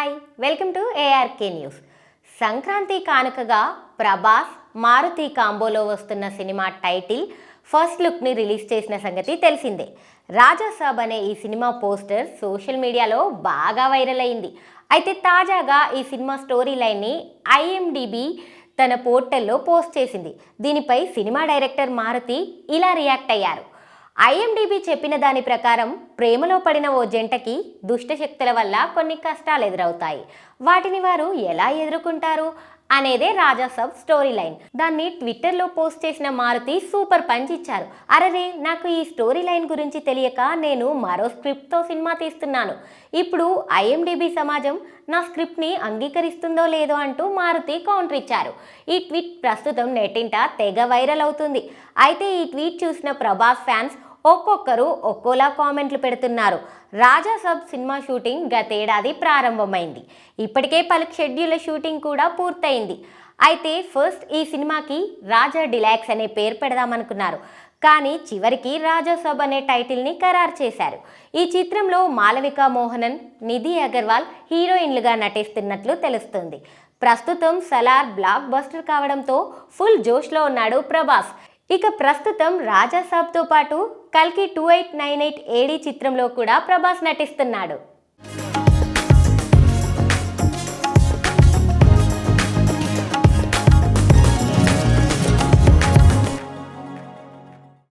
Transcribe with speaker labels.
Speaker 1: Hi welcome to ARK news Sankranti కానుకగా ప్రభాస్ మారుతి కాంబోలో వస్తున్న సినిమా టైటిల్ ఫస్ట్ లుక్ని రిలీజ్ చేసిన సంగతి తెలిసిందే. రాజాసాబ్ అనే ఈ సినిమా పోస్టర్ సోషల్ మీడియాలో బాగా వైరల్ అయింది. అయితే తాజాగా ఈ సినిమా స్టోరీ లైన్ని ఐఎండిబి తన పోర్టల్లో పోస్ట్ చేసింది. దీనిపై సినిమా డైరెక్టర్ మారుతి ఇలా రియాక్ట్ అయ్యారు. ఐఎండిబి చెప్పిన దాని ప్రకారం ప్రేమలో పడిన ఓ జంటకి దుష్టశక్తుల వల్ల కొన్ని కష్టాలు ఎదురవుతాయి. వాటిని వారు ఎలా ఎదుర్కొంటారు అనేదే రాజా సబ్ స్టోరీ లైన్. దాన్ని ట్విట్టర్లో పోస్ట్ చేసిన మారుతి సూపర్ పంచ్ ఇచ్చారు. అరరే నాకు ఈ స్టోరీ లైన్ గురించి తెలియక నేను మరో స్క్రిప్ట్తో సినిమా తీస్తున్నాను. ఇప్పుడు ఐఎండిబి సమాజం నా స్క్రిప్ట్ని అంగీకరిస్తుందో లేదో అంటూ మారుతి కౌంటర్ ఇచ్చారు. ఈ ట్వీట్ ప్రస్తుతం నెట్టింట తెగ వైరల్ అవుతుంది. అయితే ఈ ట్వీట్ చూసిన ప్రభాస్ ఫ్యాన్స్ ఒక్కొక్కరు ఒక్కోలా కామెంట్లు పెడుతున్నారు. రాజా సబ్ సినిమా షూటింగ్ గతేడాది ప్రారంభమైంది. ఇప్పటికే పలు షెడ్యూల్ షూటింగ్ కూడా పూర్తయింది. అయితే ఫస్ట్ ఈ సినిమాకి రాజా డిలాక్స్ అనే పేరు పెడదామనుకున్నారు. కానీ చివరికి రాజాసబ్ అనే టైటిల్ని ఖరారు చేశారు. ఈ చిత్రంలో మాలవిక మోహనన్ నిధి అగర్వాల్ హీరోయిన్లుగా నటిస్తున్నట్లు తెలుస్తుంది. ప్రస్తుతం సలార్ బ్లాక్ బస్టర్ కావడంతో ఫుల్ జోష్లో ఉన్నాడు ప్రభాస్. ఇక ప్రస్తుతం రాజాసాబ్తో పాటు కల్కి two eight nine eight AD చిత్రంలో కూడా ప్రభాస్ నటిస్తున్నాడు.